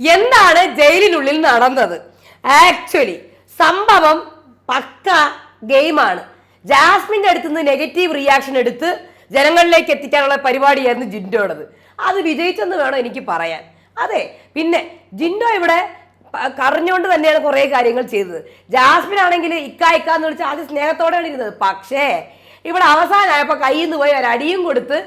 എന്താണ് ജയിലിനുള്ളിൽ നടന്നത്? ആക്ച്വലി സംഭവം പക്ക ഗെയിമാണ് ജാസ്മിന്റെ അടുത്ത് നിന്ന് നെഗറ്റീവ് റിയാക്ഷൻ എടുത്ത് ജനങ്ങളിലേക്ക് എത്തിക്കാനുള്ള പരിപാടിയായിരുന്നു ജിൻഡോടത് അത് വിജയിച്ചെന്ന് വേണം എനിക്ക് പറയാൻ. അതെ പിന്നെ ജിൻഡോ ഇവിടെ കറിഞ്ഞുകൊണ്ട് തന്നെയാണ് കുറേ കാര്യങ്ങൾ ചെയ്തത്. ജാസ്മിൻ ആണെങ്കിൽ ഇക്ക ഇക്ക എന്ന് വിളിച്ച് ആദ്യം സ്നേഹത്തോടെയാണ് ഇരുന്നത്. പക്ഷേ ഇവിടെ അവസാനമായപ്പോൾ കയ്യിൽ നിന്ന് പോയി ഒരടിയും കൊടുത്ത്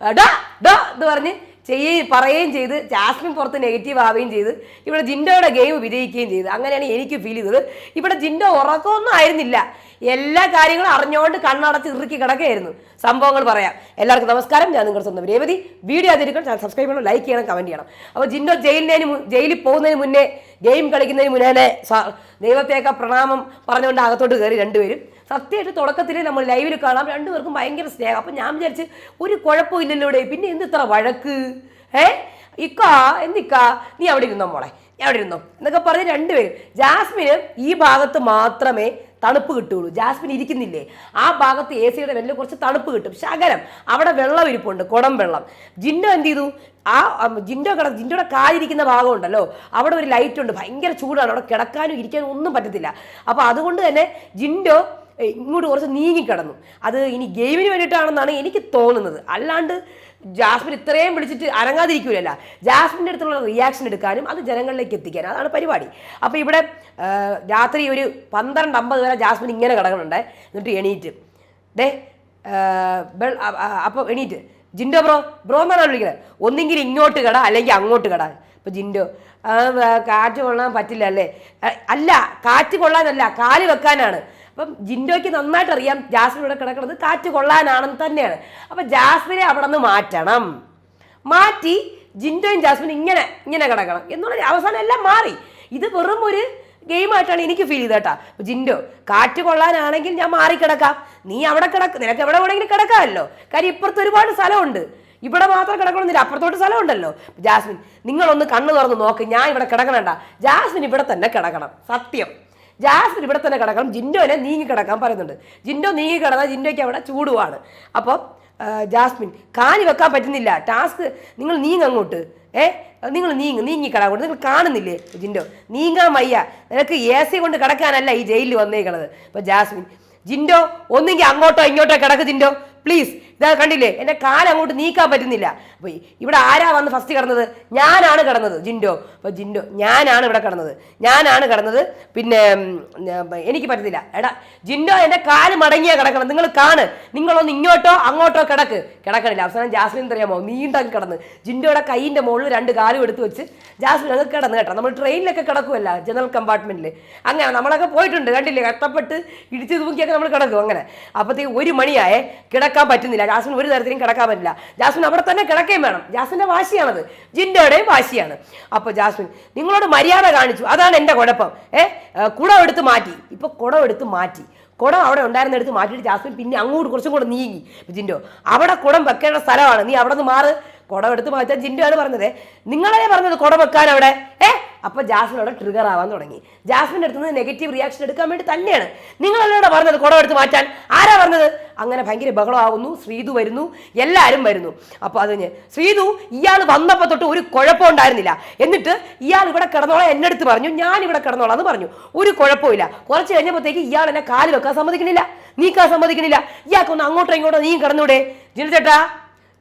ഡാ ഡാ എന്ന് പറഞ്ഞ് ചെയ്യുകയും പറയുകയും ചെയ്ത് ജാസ്മിൻ പുറത്ത് നെഗറ്റീവ് ആവുകയും ചെയ്ത് ഇവിടെ ജിൻഡോയുടെ ഗെയിം വിജയിക്കുകയും ചെയ്തു. അങ്ങനെയാണ് എനിക്ക് ഫീൽ ചെയ്തത്. ഇവിടെ ജിൻഡോ ഉറക്കമൊന്നും ആയിരുന്നില്ല. എല്ലാ കാര്യങ്ങളും അറിഞ്ഞുകൊണ്ട് കണ്ണടച്ച് ഇറുക്കി കിടക്കുകയായിരുന്നു. സംഭവങ്ങൾ പറയാം. എല്ലാവർക്കും നമസ്കാരം. ഞാൻ നിങ്ങളുടെ സ്വന്തം രേവതി. വീഡിയോ അതിരിക്കണം സബ്സ്ക്രൈബ് ചെയ്യണം ലൈക്ക് ചെയ്യണം കമന്റ് ചെയ്യണം. അപ്പോൾ ജിൻഡോ ജയിലിനു ജയിലിൽ പോകുന്നതിന് മുന്നേ ഗെയിം കളിക്കുന്നതിന് മുന്നേ ദൈവത്തേക്ക പ്രണാമം പറഞ്ഞുകൊണ്ട് അകത്തോട്ട് കയറി രണ്ടുപേരും. സത്യമായിട്ട് തുടക്കത്തിൽ നമ്മൾ ലൈവിൽ കാണാം. രണ്ടുപേർക്കും ഭയങ്കര സ്നേഹം. അപ്പം ഞാൻ വിചാരിച്ച് ഒരു കുഴപ്പമില്ലല്ലോ ഇവിടെ പിന്നെ എന്ത് ഇത്ര വഴക്ക്? ഏ ഇക്കാ എന്തിക്കാ? നീ അവിടെ ഇരുന്നോ മോളെ? ഞാൻ അവിടെ ഇരുന്നോ? എന്നൊക്കെ പറഞ്ഞ് രണ്ടുപേരും. ജാസ്മിന് ഈ ഭാഗത്ത് മാത്രമേ തണുപ്പ് കിട്ടുകയുള്ളൂ. ജാസ്മിൻ ഇരിക്കുന്നില്ലേ? ആ ഭാഗത്ത് എ സിയുടെ വെല്ലിൽ കുറച്ച് തണുപ്പ് കിട്ടും. ശകലം. അവിടെ വെള്ളം ഇരിപ്പുണ്ട്. കുടം വെള്ളം. ജിൻഡോ എന്ത് ചെയ്തു? ആ ജിൻഡോ കിട ജിൻഡോടെ കാലിരിക്കുന്ന ഭാഗം ഉണ്ടല്ലോ. അവിടെ ഒരു ലൈറ്റ് ഉണ്ട്. ഭയങ്കര ചൂടാണ്. അവിടെ കിടക്കാനും ഇരിക്കാനും ഒന്നും പറ്റത്തില്ല. അപ്പോൾ അതുകൊണ്ട് തന്നെ ജിൻഡോ ഇങ്ങോട്ട് കുറച്ച് നീങ്ങിക്കിടന്നു. അത് ഇനി ഗെയിമിന് വേണ്ടിയിട്ടാണെന്നാണ് എനിക്ക് തോന്നുന്നത്. അല്ലാണ്ട് ജാസ്മിൻ ഇത്രയും വിളിച്ചിട്ട് അനങ്ങാതിരിക്കൂലല്ല. ജാസ്മിന്റെ അടുത്തുള്ള റിയാക്ഷൻ എടുക്കാനും അത് ജനങ്ങളിലേക്ക് എത്തിക്കാനും അതാണ് പരിപാടി. അപ്പോൾ ഇവിടെ രാത്രി ഒരു പന്ത്രണ്ട് അമ്പത് വരെ ജാസ്മിൻ ഇങ്ങനെ കിടക്കുന്നുണ്ട്. എന്നിട്ട് എണീറ്റ്. ഡേ അപ്പോൾ എണീറ്റ്. ജിൻഡോ ബ്രോ ബ്രോ എന്നാണ് വിളിക്കുന്നത്? ഒന്നെങ്കിൽ ഇങ്ങോട്ട് കട അല്ലെങ്കിൽ അങ്ങോട്ട് കട. ഇപ്പോൾ ജിൻഡോ കാറ്റ് കൊള്ളാൻ പറ്റില്ല അല്ലേ? അല്ല കാറ്റ് കൊള്ളാനല്ല കാൽ വെക്കാനാണ്. അപ്പം ജിൻഡോയ്ക്ക് നന്നായിട്ട് അറിയാം ജാസ്മിൻ ഇവിടെ കിടക്കുന്നത് കാറ്റ് കൊള്ളാനാണെന്ന് തന്നെയാണ്. അപ്പം ജാസ്മിനെ അവിടെ നിന്ന് മാറ്റണം. മാറ്റി ജിൻഡോയും ജാസ്മിൻ ഇങ്ങനെ ഇങ്ങനെ കിടക്കണം. എന്നുള്ള അവസാനം എല്ലാം മാറി. ഇത് വെറും ഒരു ഗെയിമായിട്ടാണ് എനിക്ക് ഫീൽ ചെയ്തത് കേട്ടാ. ജിൻഡോ കാറ്റ് കൊള്ളാനാണെങ്കിൽ ഞാൻ മാറി കിടക്കാം നീ അവിടെ കിടക്ക് നിനക്ക് എവിടെ വേണമെങ്കിലും കിടക്കാമല്ലോ. കാര്യം ഇപ്പുറത്ത് ഒരുപാട് സ്ഥലമുണ്ട്. ഇവിടെ മാത്രം കിടക്കണമെന്നില്ല അപ്പുറത്തോട്ട് സ്ഥലമുണ്ടല്ലോ. ജാസ്മിൻ നിങ്ങളൊന്ന് കണ്ണു തുറന്ന് നോക്ക് ഞാൻ ഇവിടെ കിടക്കണണ്ട. ജാസ്മിൻ ഇവിടെ തന്നെ കിടക്കണം. സത്യം. ജാസ്മിൻ ഇവിടെ തന്നെ കിടക്കണം ജിൻഡോനെ നീങ്ങി കിടക്കാൻ പറയുന്നുണ്ട്. ജിൻഡോ നീങ്ങി കിടന്നാൽ ജിൻഡോയ്ക്ക് അവിടെ ചൂടുവാണ്. അപ്പോൾ ജാസ്മിൻ കാലി വെക്കാൻ പറ്റുന്നില്ല ടാസ്ക് നിങ്ങൾ നീങ്ങ അങ്ങോട്ട്. ഏ നിങ്ങൾ നീങ്ങ് നീങ്ങി കിടക്കൊണ്ട് നിങ്ങൾ കാണുന്നില്ലേ? ജിൻഡോ നീങ്ങാൻ വയ്യ നിനക്ക് എ സി കൊണ്ട് കിടക്കാനല്ല ഈ ജയിലിൽ വന്നേക്കണത്. അപ്പോൾ ജാസ്മിൻ ജിൻഡോ ഒന്നെങ്കിൽ അങ്ങോട്ടോ ഇങ്ങോട്ടോ കിടക്ക് ജിൻഡോ പ്ലീസ്. ഇതാ കണ്ടില്ലേ എന്റെ കാലം അങ്ങോട്ട് നീക്കാൻ പറ്റുന്നില്ല അപ്പോൾ ഇവിടെ ആരാ വന്ന് ഫസ്റ്റ് കിടന്നത്? ഞാനാണ് കിടന്നത് ജിൻഡോ. അപ്പോൾ ജിൻഡോ ഞാനാണ് ഇവിടെ കിടന്നത്. ഞാനാണ് കിടന്നത്. പിന്നെ എനിക്ക് പറ്റത്തില്ല. എടാ ജിൻഡോ എന്റെ കാൽ മടങ്ങിയാ കിടക്കണം നിങ്ങൾ കാണ്. നിങ്ങളൊന്ന് ഇങ്ങോട്ടോ അങ്ങോട്ടോ കിടക്ക്. കിടക്കണില്ല. അവസാനം ജാസ്മിൻ അറിയാമോ നീണ്ടങ്ങ് കിടന്ന്. ജിൻഡോയുടെ കൈയിന്റെ മുകളിൽ രണ്ട് കാലും എടുത്ത് വെച്ച് ജാസ്മിൻ അങ്ങ് കിടന്ന് കേട്ടോ. നമ്മൾ ട്രെയിനിലൊക്കെ കിടക്കുമല്ല ജനറൽ കമ്പാർട്ട്മെന്റിൽ അങ്ങനെ നമ്മളൊക്കെ പോയിട്ടുണ്ട് കണ്ടില്ലേ? കഷ്ടപ്പെട്ട് ഇടിച്ച് തൂക്കിയൊക്കെ നമ്മൾ കിടക്കും അങ്ങനെ. അപ്പോഴത്തേക്ക് ഒരു മണിയായേ കിടക്കാൻ പറ്റുന്നില്ല. ജാസ്മിൻ ഒരു തരത്തിലും കിടക്കാൻ പറ്റില്ല. ജാസ്മിൻ അവിടെ തന്നെ കിടക്കുകയും വേണം. ജാസ്മിന്റെ വാശിയാണത്. ജിൻഡോയുടെയും വാശിയാണ്. അപ്പോൾ ജാസ്മിൻ നിങ്ങളോട് മര്യാദ കാണിച്ചു. അതാണ് എന്റെ കുഴപ്പം. ഏ കുടം എടുത്ത് മാറ്റി. ഇപ്പോൾ കുടം എടുത്ത് മാറ്റി. കുടം അവിടെ ഉണ്ടായിരുന്ന എടുത്ത് മാറ്റിയിട്ട് ജാസ്മിൻ പിന്നെ അങ്ങോട്ട് കുറച്ചും കൂടെ നീങ്ങി. ജിൻഡോ അവിടെ കുടം വെക്കേണ്ട സ്ഥലമാണ്. നീ അവിടെ നിന്ന് മാറ്. കുടം എടുത്ത് മാറ്റാൻ ജിൻഡുവാണ് പറഞ്ഞത്. നിങ്ങളെ പറഞ്ഞത് കുടം വെക്കാൻ അവിടെ? ഏ? അപ്പൊ ജാസ്മിൻ അവിടെ ട്രിഗർ ആവാൻ തുടങ്ങി. ജാസ്മിന്റെ അടുത്ത് നിന്ന് നെഗറ്റീവ് റിയാക്ഷൻ എടുക്കാൻ വേണ്ടി തന്നെയാണ്. നിങ്ങളല്ലേ പറഞ്ഞത് കുടം എടുത്ത് മാറ്റാൻ? ആരാ പറഞ്ഞത്? അങ്ങനെ ഭയങ്കര ബഹളമാകുന്നു. ശ്രീതു വരുന്നു. എല്ലാവരും വരുന്നു. അപ്പോൾ അത് കഴിഞ്ഞ് ശ്രീതു ഇയാൾ വന്നപ്പോൾ തൊട്ട് ഒരു കുഴപ്പം ഉണ്ടായിരുന്നില്ല. എന്നിട്ട് ഇയാൾ ഇവിടെ കിടന്നോളാം എന്നെ അടുത്ത് പറഞ്ഞു. ഞാൻ ഇവിടെ കിടന്നോളാം എന്ന് പറഞ്ഞു. ഒരു കുഴപ്പമില്ല കുറച്ച് കഴിഞ്ഞപ്പോഴത്തേക്ക് ഇയാൾ എന്നെ കാൽ വെക്കാൻ സമ്മതിക്കണില്ല. നീക്കാൻ സമ്മതിക്കണില്ല. ഇയാൾക്കൊന്ന് അങ്ങോട്ടോ ഇങ്ങോട്ടോ നീ കിടന്നൂടെ. ജിനു ചേട്ടാ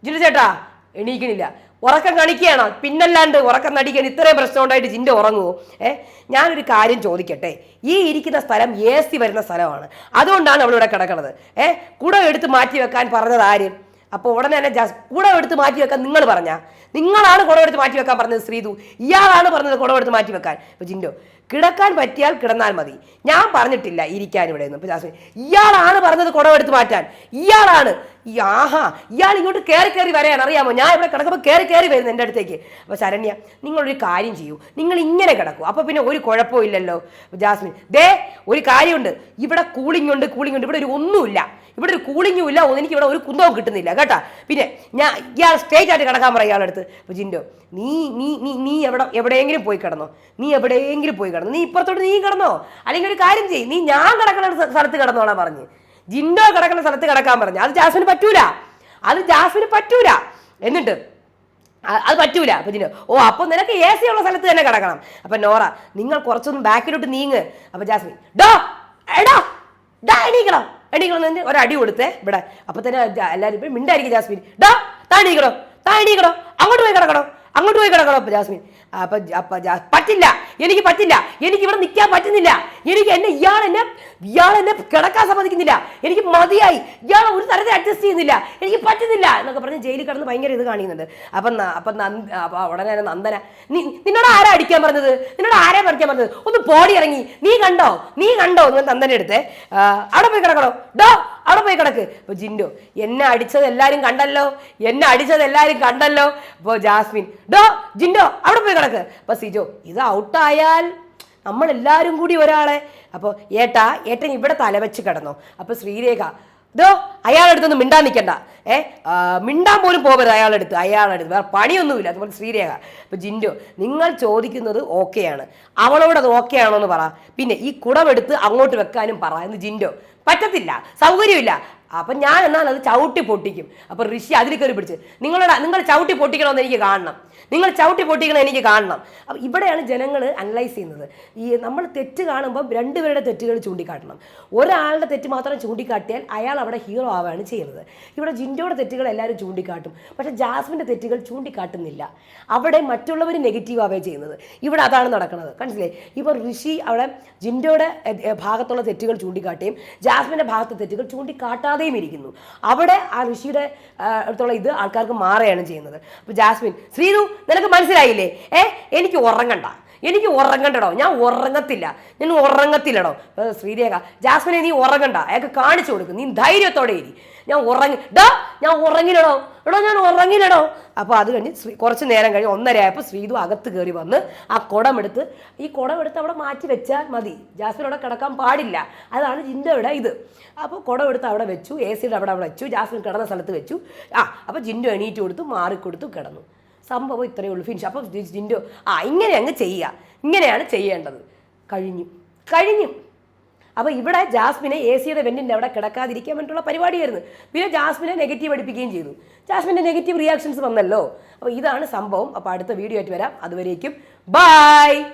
ജിനു ചേട്ടാ എണീക്കണില്ല. ഉറക്കം കാണിക്കുകയാണോ പിന്നല്ലാണ്ട് ഉറക്കം നടിക്കാൻ ഇത്രയും പ്രശ്നം ഉണ്ടായിട്ട് ജിന്റെ ഉറങ്ങുമോ ഏഹ് ഞാനൊരു കാര്യം ചോദിക്കട്ടെ. ഈ ഇരിക്കുന്ന സ്ഥലം എ സി വരുന്ന സ്ഥലമാണ്. അതുകൊണ്ടാണ് അവളിവിടെ കിടക്കണത്. ഏഹ് കുട എടുത്ത് മാറ്റി വെക്കാൻ പറഞ്ഞത് ആര്? അപ്പോൾ ഉടനെ തന്നെ ജാസ് കുടം എടുത്ത് മാറ്റി വെക്കാൻ നിങ്ങൾ പറഞ്ഞ? നിങ്ങളാണ് കുടം എടുത്ത് മാറ്റി വെക്കാൻ പറഞ്ഞത് ശ്രീതു. ഇയാളാണ് പറഞ്ഞത് കുടം എടുത്ത് മാറ്റി വെക്കാൻ. ഇപ്പോൾ ജിൻഡോ കിടക്കാൻ പറ്റിയാൽ കിടന്നാൽ മതി. ഞാൻ പറഞ്ഞിട്ടില്ല ഇരിക്കാൻ ഇവിടെ നിന്ന് ജാസ്മിൻ ഇയാളാണ് പറഞ്ഞത് കുടവെടുത്ത് മാറ്റാൻ. ഇയാളാണ്. ഈ ആഹാ ഇയാൾ ഇങ്ങോട്ട് കയറി കയറി വരാൻ അറിയാമോ? ഞാൻ ഇവിടെ കിടക്കുമ്പോൾ കയറി കയറി വരുന്നു എന്റെ അടുത്തേക്ക്. അപ്പോൾ ശരണ്യ നിങ്ങളൊരു കാര്യം ചെയ്യൂ. നിങ്ങൾ ഇങ്ങനെ കിടക്കൂ. അപ്പോൾ പിന്നെ ഒരു കുഴപ്പവും ഇല്ലല്ലോ. ജാസ്മിൻ ദേ ഒരു കാര്യമുണ്ട്. ഇവിടെ കൂളിംഗ് ഉണ്ട് കൂളിംഗ് ഉണ്ട്. ഇവിടെ ഒരു ഒന്നുമില്ല. ഇവിടെ ഒരു കൂളിങ്ങും ഇല്ല. എനിക്ക് ഇവിടെ ഒരു കുന്തവും കിട്ടുന്നില്ല. കേട്ടാ? പിന്നെ ഞാൻ ഇയാൾ സ്റ്റേജ് ആയിട്ട് കിടക്കാൻ പറയാം ഇയാളടുത്ത് അപ്പോൾ ജിൻഡോ നീ നീ നീ നീ എവിടെ എവിടെയെങ്കിലും പോയി കിടന്നോ. നീ എവിടെയെങ്കിലും പോയി കിടന്നോ. നീ ഇപ്പുറത്തോട്ട് നീ കിടന്നോ. അല്ലെങ്കിൽ ഒരു കാര്യം ചെയ്യും. നീ ഞാൻ കിടക്കുന്ന സ്ഥ- സ്ഥലത്ത് കിടന്നോളാം പറഞ്ഞ്. ജിൻഡോ കിടക്കുന്ന സ്ഥലത്ത് കിടക്കാൻ പറഞ്ഞു. അത് ജാസ്മിന് പറ്റൂല. അത് ജാസ്മിന് പറ്റൂല. എന്നിട്ട് അത് പറ്റൂല. അപ്പൊ ജിൻഡോ ഓ അപ്പൊ നിനക്ക് എ സി ഉള്ള സ്ഥലത്ത് തന്നെ കിടക്കണം. അപ്പൊ നോറ നിങ്ങൾ കുറച്ചൊന്നും ബാക്കിലോട്ട് നീങ്ങ്. അപ്പൊ ജാസ്മിൻ ഡോ എടാ ഡാ എണീക്കണം? എണീക്കണം എന്ന് ഒരു ഒരടി കൊടുത്തേ ഇവിടെ. അപ്പൊ തന്നെ എല്ലാവരും മിണ്ടായിരിക്കും ജാസ്മിൻ. ഡാ താ എണീക്കണോ? താ എണീക്കണോ? അങ്ങോട്ട് പോയി കിടക്കണോ? അങ്ങോട്ട് പോയി കിടക്കണം അപ്പൊ ജാസ്മിൻ. അപ്പൊ അപ്പൊ പറ്റില്ല. എനിക്ക് പറ്റില്ല. എനിക്ക് ഇവിടെ നിൽക്കാൻ പറ്റുന്നില്ല. എനിക്ക് എന്നെ ഇയാൾ എന്നെ ഇയാൾ എന്നെ കിടക്കാൻ സമ്മതിക്കുന്നില്ല. എനിക്ക് മതിയായി. ഇയാൾ ഒരു തരത്തിൽ അഡ്ജസ്റ്റ് ചെയ്യുന്നില്ല. എനിക്ക് പറ്റുന്നില്ല എന്നൊക്കെ പറഞ്ഞ് ജയിലിൽ കിടന്ന് ഭയങ്കര ഇത് കാണിക്കുന്നുണ്ട്. അപ്പൊ അപ്പൊ അപ്പൊ ഉടനെ നന്ദന നീ നിന്നോട് ആരാ അടിക്കാൻ പറഞ്ഞത്? നിന്നോട് ആരാ പറിക്കാൻ പറഞ്ഞത്? ഒന്ന് പോടി ഇറങ്ങി. നീ കണ്ടോ? നീ കണ്ടോ? എന്ന് നന്ദന എടുത്തേ അവിടെ പോയി കിടക്കണോ? ഡോ അവിടെ പോയി കിടക്ക്. അപ്പൊ ജിൻഡോ എന്നെ അടിച്ചത് എല്ലാരും കണ്ടല്ലോ? എന്നെ അടിച്ചത് എല്ലാരും കണ്ടല്ലോ? അപ്പോ ജാസ്മിൻ ഡോ ജിൻഡോ അവിടെ പോയി കിടക്ക്. അപ്പൊ സിജോ ഇത് ഔട്ടായാൽ നമ്മളെല്ലാവരും കൂടി ഒരാളെ. അപ്പോൾ ഏട്ടാ ഏട്ടൻ ഇവിടെ തലവെച്ച് കിടന്നോ. അപ്പോൾ ശ്രീരേഖ ഇതോ അയാളെടുത്തൊന്നും മിണ്ടാൻ നിൽക്കണ്ട. ഏ മിണ്ടാൻ പോലും പോകരുത് അയാളെടുത്ത്. അയാളെടുത്ത്. വേറെ പണിയൊന്നുമില്ല. അതുപോലെ ശ്രീരേഖ. അപ്പോൾ ജിൻഡോ നിങ്ങൾ ചോദിക്കുന്നത് ഓക്കെയാണ്. അവളോട് അത് ഓക്കെ ആണോ എന്ന് പറ. പിന്നെ ഈ കുടമെടുത്ത് അങ്ങോട്ട് വെക്കാനും പറ എന്ന് ജിൻഡോ. പറ്റത്തില്ല. സൗകര്യമില്ല. അപ്പം ഞാൻ എന്നാൽ അത് ചവിട്ടി പൊട്ടിക്കും. അപ്പം ഋഷി അതിൽ കയറി പിടിച്ച് നിങ്ങളുടെ നിങ്ങൾ ചവിട്ടി പൊട്ടിക്കണമെന്ന് എനിക്ക് കാണണം. നിങ്ങൾ ചവിട്ടി പൊട്ടിക്കണം എനിക്ക് കാണണം. അപ്പം ഇവിടെയാണ് ജനങ്ങൾ അനലൈസ് ചെയ്യുന്നത്. ഈ നമ്മൾ തെറ്റ് കാണുമ്പോൾ രണ്ടുപേരുടെ തെറ്റുകൾ ചൂണ്ടിക്കാട്ടണം. ഒരാളുടെ തെറ്റ് മാത്രം ചൂണ്ടിക്കാട്ടിയാൽ അയാൾ അവിടെ ഹീറോ ആവുകയാണ് ചെയ്യുന്നത്. ഇവിടെ ജിൻഡോയുടെ തെറ്റുകൾ എല്ലാവരും ചൂണ്ടിക്കാട്ടും. പക്ഷേ ജാസ്മിന്റെ തെറ്റുകൾ ചൂണ്ടിക്കാട്ടുന്നില്ല. അവിടെ മറ്റുള്ളവർ നെഗറ്റീവ് ആവുകയാണ് ചെയ്യുന്നത്. ഇവിടെ അതാണ് നടക്കുന്നത്. കണ്ടില്ലേ ഇപ്പോൾ ഋഷി അവിടെ ജിൻഡോയുടെ ഭാഗത്തുള്ള തെറ്റുകൾ ചൂണ്ടിക്കാട്ടുകയും ജാസ്മിന്റെ ഭാഗത്തെ തെറ്റുകൾ ചൂണ്ടിക്കാട്ടാതെയും ഇരിക്കുന്നു. അവിടെ ആ ഋഷിയുടെ അടുത്തുള്ള ഇത് ആൾക്കാർക്ക് മാറുകയാണ് ചെയ്യുന്നത്. അപ്പോൾ ജാസ്മിൻ ശ്രീതു നിനക്ക് മനസ്സിലായില്ലേ? ഏ എനിക്ക് ഉറങ്ങണ്ട. എനിക്ക് ഉറങ്ങണ്ടടോ? ഞാൻ ഉറങ്ങത്തില്ല. ഞാൻ ഉറങ്ങത്തില്ലടോ. ശ്രീരേഖ ജാസ്മിനെ നീ ഉറങ്ങണ്ട. അയാൾക്ക് കാണിച്ചു കൊടുക്കും. നീ ധൈര്യത്തോടെ ഇരി. ഞാൻ ഉറങ്ങി ഡോ ഞാൻ ഉറങ്ങില്ലടോ. എടോ ഞാൻ ഉറങ്ങില്ലടോ. അപ്പോൾ അത് കഴിഞ്ഞ് ശ്രീ കുറച്ച് നേരം കഴിഞ്ഞ് ഒന്നര ആയപ്പോൾ ശ്രീതു അകത്ത് കയറി വന്ന് ആ കുടമെടുത്ത് ഈ കുടമെടുത്ത് അവിടെ മാറ്റി വെച്ചാൽ മതി. ജാസ്മിൻ അവിടെ കിടക്കാൻ പാടില്ല. അതാണ് ജിൻഡോയുടെ ഇത്. അപ്പോൾ കുടമെടുത്ത് അവിടെ വെച്ചു. എ സിയുടെ അവിടെ അവിടെ വെച്ചു. ജാസ്മിൻ കിടന്ന സ്ഥലത്ത് വെച്ചു. ആ അപ്പോൾ ജിൻഡോ എണീറ്റ് കൊടുത്തു മാറിക്കൊടുത്തു കിടന്നു. സംഭവം ഇത്രയേ ഉള്ളൂ. ഫിനിഷ് അപ്പോൾ ജിൻഡോ ആ ഇങ്ങനെ അങ്ങ് ചെയ്യുക ഇങ്ങനെയാണ് ചെയ്യേണ്ടത്. കഴിഞ്ഞു. കഴിഞ്ഞു. അപ്പോൾ ഇവിടെ ജാസ്മിനെ എ സിയുടെ വെന്റിന്റെ അവിടെ കിടക്കാതിരിക്കാൻ വേണ്ടിയിട്ടുള്ള പരിപാടിയായിരുന്നു. പിന്നെ ജാസ്മിനെ നെഗറ്റീവ് അടിപ്പിക്കുകയും ചെയ്തു. ജാസ്മിന്റെ നെഗറ്റീവ് റിയാക്ഷൻസ് വന്നല്ലോ. അപ്പോൾ ഇതാണ് സംഭവം. അപ്പോൾ അടുത്ത വീഡിയോ ആയിട്ട് വരാം. അതുവരേക്കും ബൈ